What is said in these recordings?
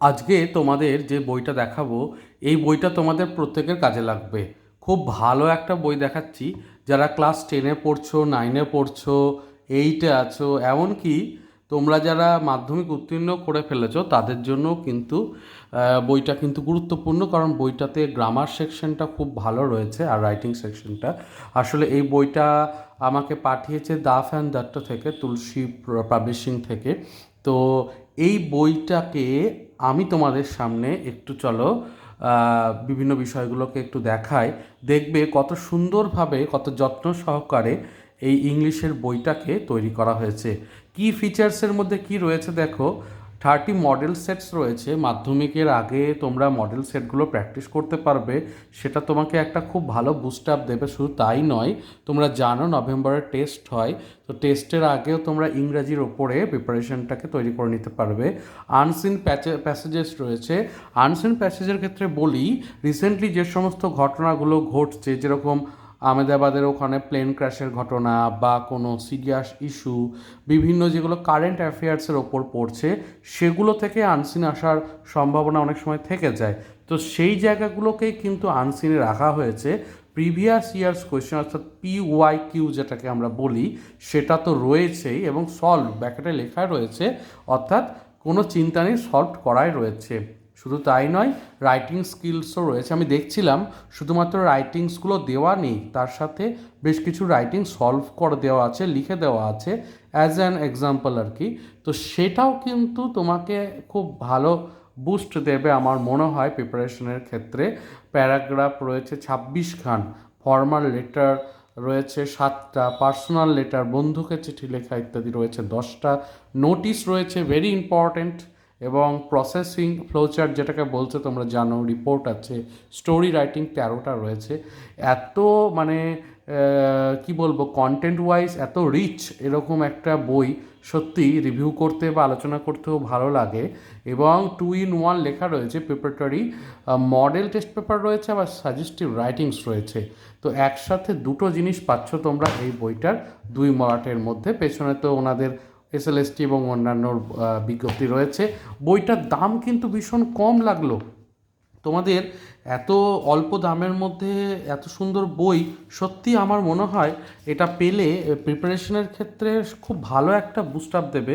আজকে তোমাদের যে বইটা দেখাবো, এই বইটা তোমাদের প্রত্যেকের কাজে লাগবে। খুব ভালো একটা বই দেখাচ্ছি। যারা ক্লাস টেনে পড়ছো, নাইনে পড়ছো, এইটে আছো, এমনকি তোমরা যারা মাধ্যমিক উত্তীর্ণ করে ফেলেছো, তাদের জন্য কিন্তু বইটা কিন্তু গুরুত্বপূর্ণ, কারণ বইটাতে গ্রামার সেকশনটা খুব ভালো রয়েছে আর রাইটিং সেকশনটা আসলে এই বইটা আমাকে পাঠিয়েছে দাফ অ্যান্ড দত্ত থেকে, তুলসী পাবলিশিং থেকে। তো এই বইটাকে আমি তোমাদের সামনে একটু চলো বিভিন্ন বিষয়গুলোকে একটু দেখাই। দেখবে কত সুন্দরভাবে, কত যত্ন সহকারে এই ইংলিশের বইটাকে তৈরি করা হয়েছে। কি ফিচার্সের মধ্যে কি রয়েছে দেখো থার্টি মডেল সেটস রয়েছে, মাধ্যমিকের আগে তোমরা মডেল সেটগুলো প্র্যাকটিস করতে পারবে। সেটা তোমাকে একটা খুব ভালো বুস্ট আপ দেবে, শুধু তাই নয়, তোমরা জানো নভেম্বরে টেস্ট হয়, তো টেস্টের আগেও তোমরা ইংরাজির ওপরে প্রিপারেশনটাকে তৈরি করে নিতে পারবে। আনসিন প্যাসেজেস রয়েছে। আনসিন প্যাসেজের ক্ষেত্রে বলি রিসেন্টলি যে সমস্ত ঘটনাগুলো ঘটছে, যেরকম আহমেদাবাদের ওখানে প্লেন ক্র্যাশের ঘটনা বা কোনো সিরিয়াস ইস্যু বিভিন্ন যেগুলো কারেন্ট অ্যাফেয়ার্সের ওপর পড়ছে, সেগুলো থেকে আনসিন আসার সম্ভাবনা অনেক সময় থেকে যায়। তো সেই জায়গাগুলোকেই কিন্তু আনসিনে রাখা হয়েছে। প্রিভিয়াস ইয়ার্স কোয়েশ্চেন অর্থাৎ পি ওয়াই কিউ যেটাকে আমরা বলি, সেটা তো রয়েছেই এবং সলভ ব্যাকেটে লেখা রয়েছে, অর্থাৎ কোনো চিন্তা নেই সলভ করাই রয়েছে। শুধু তাই নয় রাইটিং স্কিলসও রয়েছে। আমি দেখছিলাম, শুধুমাত্র রাইটিংসগুলো দেওয়া নেই, তার সাথে বেশ কিছু রাইটিং সলভ করে দেওয়া আছে, লিখে দেওয়া আছে অ্যাজ অ্যান এক্সাম্পল আর কি। তো সেটাও কিন্তু তোমাকে খুব ভালো বুস্ট দেবে আমার মনে হয় প্রিপারেশনের ক্ষেত্রে। প্যারাগ্রাফ রয়েছে ছাব্বিশ খান ফর্মাল লেটার রয়েছে সাতটা পার্সোনাল লেটার বন্ধুকে চিঠি লেখা ইত্যাদি রয়েছে দশটা নোটিশ রয়েছে ভেরি ইম্পর্ট্যান্ট এবং প্রসেসিং ফ্লোচার্ট যেটাকে বলছে, তোমরা জানো রিপোর্ট আছে স্টোরি রাইটিং তেরোটা রয়েছে। এত মানে কি বলব কন্টেন্ট ওয়াইজ এত রিচ এরকম একটা বই সত্যি রিভিউ করতে বা আলোচনা করতেও ভালো লাগে। এবং টু ইন ওয়ান লেখা রয়েছে প্রিপারেটরি মডেল টেস্ট পেপার রয়েছে, আবার সাজেস্টিভ রাইটিংস রয়েছে। তো একসাথে দুটো জিনিস পাচ্ছ তোমরা এই বইটার দুই মরাটের মধ্যে, পেছনে তো ওনাদের এসএলএসটি এবং অন্যান্য বিজ্ঞপ্তি রয়েছে। বইটার দাম কিন্তু ভীষণ কম লাগল। তোমাদের এত অল্প দামের মধ্যে এত সুন্দর বই সত্যি আমার মনে হয় এটা পেলে প্রিপারেশনের ক্ষেত্রে খুব ভালো একটা বুস্ট আপ দেবে।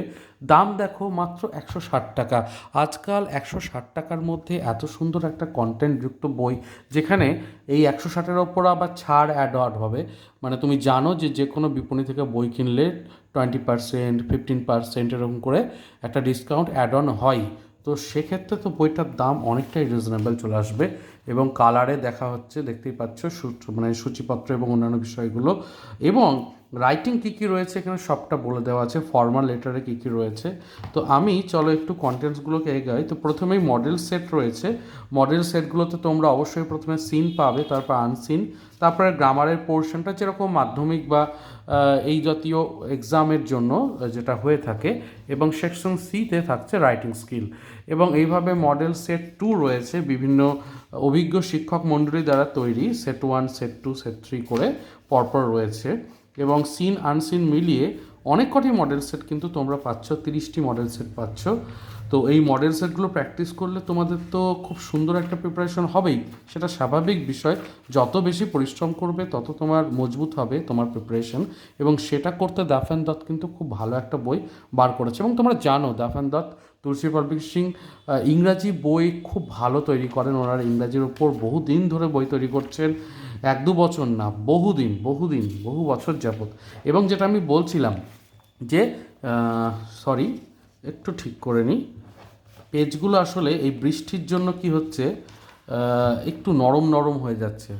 দাম দেখো মাত্র একশো ষাট টাকা। আজকাল একশো ষাট টাকার মধ্যে এত সুন্দর একটা কন্টেন্টযুক্ত বই, যেখানে এই একশো ষাটের ওপর আবার ছাড় অ্যাড হবে। মানে তুমি জানো যে যে কোনো বিপণী থেকে বই কিনলে টোয়েন্টি পার্সেন্ট ফিফটিন পার্সেন্ট এরকম করে একটা ডিসকাউন্ট অ্যাড অন হয়। তো সেক্ষেত্রে তো বইটার দাম অনেকটাই রিজনেবল চলে আসবে এবং কালারে দেখা হচ্ছে, দেখতেই পাচ্ছ মানে সূচিপত্র এবং অন্যান্য বিষয়গুলো এবং রাইটিং কী কী রয়েছে এখানে? সবটা বলে দেওয়া আছে। ফর্মাল লেটারে কী কী রয়েছে? তো আমি, চলো একটু কন্টেন্টসগুলোকে এগাই। তো প্রথমেই মডেল সেট রয়েছে। মডেল সেটগুলোতে তোমরা অবশ্যই প্রথমে সিন পাবে, তারপর আনসিন তারপরে গ্রামারের পোর্শনটা যেরকম মাধ্যমিক বা এই জাতীয় এক্সামের জন্য যেটা হয়ে থাকে, এবং সেকশন সিতে থাকছে রাইটিং স্কিল এবং এইভাবে মডেল সেট টু রয়েছে। বিভিন্ন অভিজ্ঞ শিক্ষক মণ্ডলী দ্বারা তৈরি। Set one set two set three করে পরপর রয়েছে। এবং সিন আনসিন মিলিয়ে অনেক কটি মডেল সেট কিন্তু তোমরা পাচ্ছ, তিরিশটি মডেল সেট পাচ্ছ। তো এই মডেল সেটগুলো প্র্যাকটিস করলে তোমাদের তো খুব সুন্দর একটা প্রিপারেশন হবেই, সেটা স্বাভাবিক বিষয়। যত বেশি পরিশ্রম করবে, তত তোমার মজবুত হবে তোমার প্রিপারেশন এবং সেটা করতে দাফান দত্ত কিন্তু খুব ভালো একটা বই বার করেছে। এবং তোমরা জানো দাফান দত্ত তুলসী পাবলিশিং ইংরাজি বই খুব ভালো তৈরি করেন। ওনারা ইংরাজির ওপর বহু দিন ধরে বই তৈরি করছেন। এক দু বছর না, বহুদিন বহুদিন, বহু বছর যাবৎ। এবং যেটা আমি বলছিলাম যে সরি একটু ঠিক করে নিই। পেজগুলো আসলে এই বৃষ্টির জন্য কি হচ্ছে একটু নরম নরম হয়ে যাচ্ছে।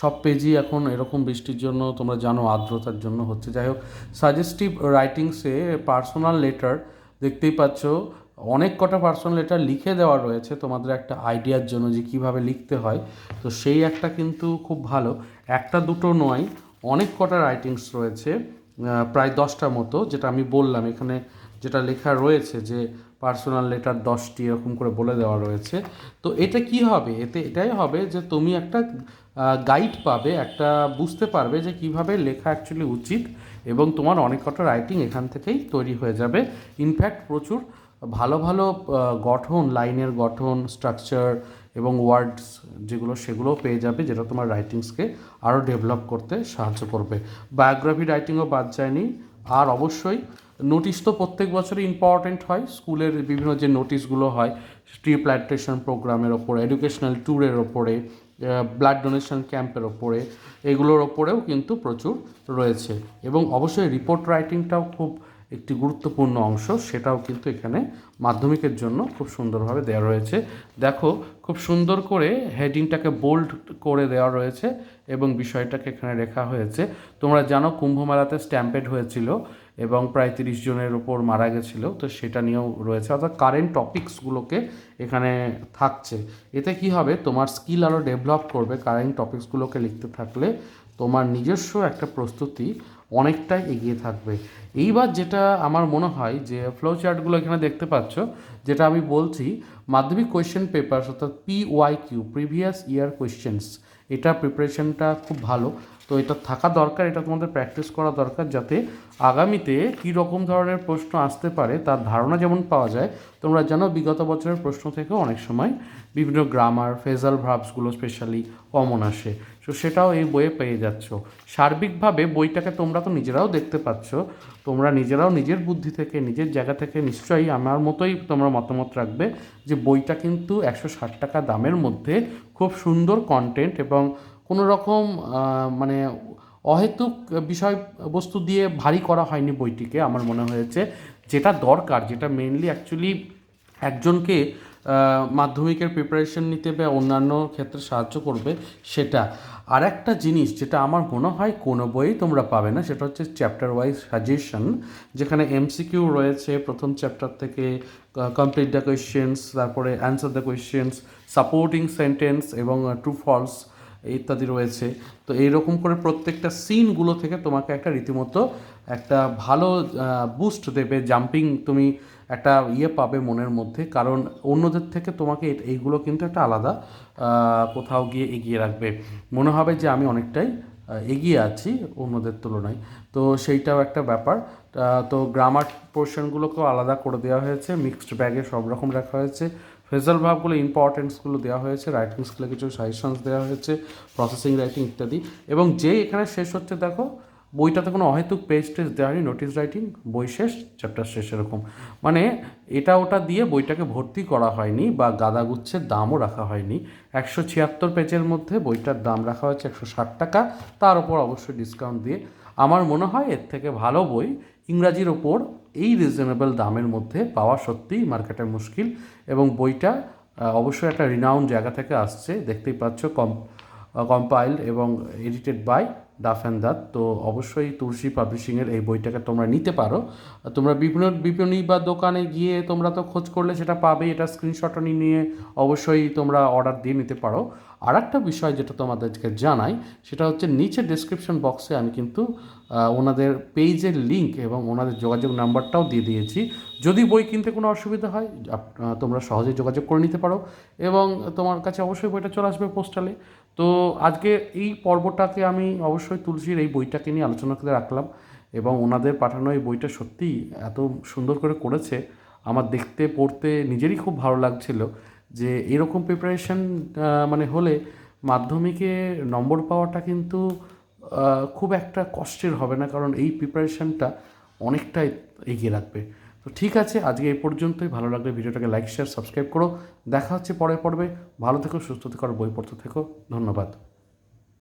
সব পেজই এখন এরকম বৃষ্টির জন্য, তোমরা জানো, আর্দ্রতার জন্য হচ্ছে। যাই হোক সাজেস্টিভ রাইটিংসে পার্সোনাল লেটার দেখতেই পাচ্ছ। অনেক কটা পার্সোনাল লেটার লিখে দেওয়া রয়েছে। তোমাদের একটা আইডিয়ার জন্য যে কীভাবে লিখতে হয়। তো সেই একটা কিন্তু খুব ভালো। একটা দুটো নয়, অনেক কটা রাইটিংস রয়েছে প্রায় দশটা মতো, যেটা আমি বললাম। এখানে যেটা লেখা রয়েছে যে পার্সোনাল লেটার দশটি, এরকম করে বলে দেওয়া রয়েছে। তো এটা কি হবে? এতে এটাই হবে যে তুমি একটা গাইড পাবে, একটা বুঝতে পারবে যে কীভাবে লেখা অ্যাকচুয়ালি উচিত এবং তোমার অনেক কটা রাইটিং এখান থেকেই তৈরি হয়ে যাবে। ইনফ্যাক্ট প্রচুর ভালো ভালো গঠন, লাইনের গঠন স্ট্রাকচার এবং ওয়ার্ডস যেগুলো সেগুলোও পেয়ে যাবে, যেটা তোমার রাইটিংসকে আরও ডেভেলপ করতে সাহায্য করবে। বায়োগ্রাফি রাইটিংও বাদ যায়নি। আর অবশ্যই নোটিশ তো প্রত্যেক বছরই ইম্পর্ট্যান্ট হয়। স্কুলের বিভিন্ন যে নোটিশগুলো হয় ট্রি প্ল্যান্টেশন প্রোগ্রামের ওপরে এডুকেশনাল ট্যুরের ওপরে ব্লাড ডোনেশন ক্যাম্পের ওপরে, এগুলোর ওপরেও কিন্তু প্রচুর রয়েছে। এবং অবশ্যই রিপোর্ট রাইটিংটাও খুব একটি গুরুত্বপূর্ণ অংশ, সেটাও কিন্তু এখানে মাধ্যমিকের জন্য খুব সুন্দরভাবে দেওয়া রয়েছে। দেখো, খুব সুন্দর করে হেডিংটাকে বোল্ড করে দেওয়া রয়েছে এবং বিষয়টাকে এখানে রেখা হয়েছে। তোমরা জানো, কুম্ভ মেলাতে স্ট্যাম্পেড হয়েছিল এবং প্রায় তিরিশ জনের ওপর মারা গেছিল, তো সেটা নিয়েও রয়েছে। অর্থাৎ কারেন্ট টপিকসগুলোকে এখানে থাকছে। এতে কি হবে? তোমার স্কিল আরও ডেভেলপ করবে। কারেন্ট টপিকসগুলোকে লিখতে থাকলে তোমার নিজস্ব একটা প্রস্তুতি অনেকটাই এগিয়ে থাকবে। এইবার যেটা আমার মনে হয় যে ফ্লো চার্টগুলো এখানে দেখতে পাচ্ছ, যেটা আমি বলছি, মাধ্যমিক কোয়েশ্চেন পেপার অর্থাৎ P Y Q previous year questions এটা প্রিপারেশনটা খুব ভালো। তো এটা থাকা দরকার, এটা তোমাদের প্র্যাকটিস করা দরকার যাতে আগামীতে কী রকম ধরনের প্রশ্ন আসতে পারে তার ধারণা যেমন পাওয়া যায়, তোমরা জানো বিগত বছরের প্রশ্ন থেকেও অনেক সময় বিভিন্ন গ্রামার ফেজাল ভার্বসগুলো স্পেশালি কমন আসে। তো সেটাও এই বইয়ে পেয়ে যাচ্ছ। সার্বিকভাবে বইটাকে তোমরা তো নিজেরাও দেখতে পাচ্ছ, তোমরা নিজেরাও নিজের বুদ্ধি থেকে, নিজের জায়গা থেকে নিশ্চয়ই আমার মতোই তোমরা মতামত রাখবে যে বইটা কিন্তু একশো ষাট টাকা দামের মধ্যে খুব সুন্দর কন্টেন্ট এবং কোনো রকম মানে অহেতুক বিষয়বস্তু দিয়ে ভারী করা হয়নি বইটিকে আমার মনে হয়েছে। যেটা দরকার, যেটা মেনলি অ্যাকচুয়ালি একজনকে মাধ্যমিকের প্রিপারেশন নিতে বা অন্যান্য ক্ষেত্রে সাহায্য করবে সেটা। আর একটা জিনিস যেটা আমার মনে হয় কোনো বইয়ে তোমরা পাবে না, সেটা হচ্ছে চ্যাপ্টার ওয়াইজ সাজেশন যেখানে এমসিকিউ রয়েছে প্রথম চ্যাপ্টার থেকে কমপ্লিট দ্য কোয়েশ্চেন্স তারপরে answer the questions supporting sentence এবং ট্রু ফলস ইত্যাদি রয়েছে। তো এইরকম করে প্রত্যেকটা সিনগুলো থেকে তোমাকে একটা রীতিমতো একটা ভালো বুস্ট দেবে জাম্পিং তুমি একটা ইয়ে পাবে মনের মধ্যে। কারণ অন্যদের থেকে তোমাকে এইগুলো কিন্তু একটা আলাদা কোথাও গিয়ে এগিয়ে রাখবে। মনে হবে যে আমি অনেকটাই এগিয়ে আছি অন্যদের তুলনায়। তো সেইটাও একটা ব্যাপার। তো গ্রামার পোর্শনগুলোকেও আলাদা করে দেওয়া হয়েছে মিক্সড ব্যাগে সব রকম রাখা হয়েছে। ফেজাল ভাবগুলো ইম্পর্টেন্সগুলো দেওয়া হয়েছে রাইটিং স্কিলে কিছু সাজেশনস দেওয়া হয়েছে প্রসেসিং রাইটিং ইত্যাদি। এবং যেই এখানে শেষ হচ্ছে, দেখো, বইটাতে কোনো অহেতুক পেজ টেজ দেওয়া হয়নি নোটিস রাইটিং বই শেষ চ্যাপ্টার শেষ, এরকম। মানে এটা ওটা দিয়ে বইটাকে ভর্তি করা হয়নি বা গাদাগুচ্ছের দামও রাখা হয়নি। একশো ছিয়াত্তর পেজের মধ্যে বইটার দাম রাখা হয়েছে একশো ষাট টাকা, তার উপর অবশ্যই ডিসকাউন্ট দিয়ে। আমার মনে হয় এর থেকে ভালো বই ইংরাজির ওপর এই রিজনেবল দামের মধ্যে পাওয়া সত্যিই মার্কেটে মুশকিল এবং বইটা অবশ্যই একটা রিনাউন্ড জায়গা থেকে আসছে, দেখতেই পাচ্ছ, কম কম্পাইল্ড এবং edited by Duff and Dutt তো অবশ্যই তুলসী পাবলিশিংয়ের এই বইটাকে তোমরা নিতে পারো। তোমরা বিভিন্ন, বিপণী বা দোকানে গিয়ে তোমরা তো খোঁজ করলে সেটা পাবে, এটা স্ক্রিনশট নিয়ে অবশ্যই তোমরা অর্ডার দিয়ে নিতে পারো। আর একটা বিষয় যেটা তোমাদেরকে জানাই, সেটা হচ্ছে নিচে ডেসক্রিপশন বক্সে আমি কিন্তু ওনাদের পেজের লিঙ্ক এবং ওনাদের যোগাযোগ নাম্বারটাও দিয়ে দিয়েছি। যদি বই কিনতে কোনো অসুবিধা হয় তোমরা সহজে যোগাযোগ করে নিতে পারো এবং তোমার কাছে অবশ্যই বইটা চলে আসবে পোস্টালে তো আজকে এই পর্বটাকে আমি অবশ্যই তুলসীর এই বইটাকে নিয়ে আলোচনা করে রাখলাম এবং ওনাদের পাঠানো এই বইটা সত্যিই এত সুন্দর করে করেছে। আমার দেখতে, পড়তে নিজেরই খুব ভালো লাগছিল। যে এরকম প্রিপারেশান মানে হলে মাধ্যমিকে নম্বর পাওয়াটা কিন্তু খুব একটা কষ্টের হবে না, কারণ এই প্রিপারেশানটা অনেকটাই এগিয়ে রাখবে। তো ঠিক আছে, আজকে এই পর্যন্তই। ভালো লাগলে ভিডিওটাকে লাইক শেয়ার সাবস্ক্রাইব করো। দেখা হচ্ছে পরে পড়বে ভালো থেকো, সুস্থ থেকো, আর বই পড়তে থেকো। ধন্যবাদ।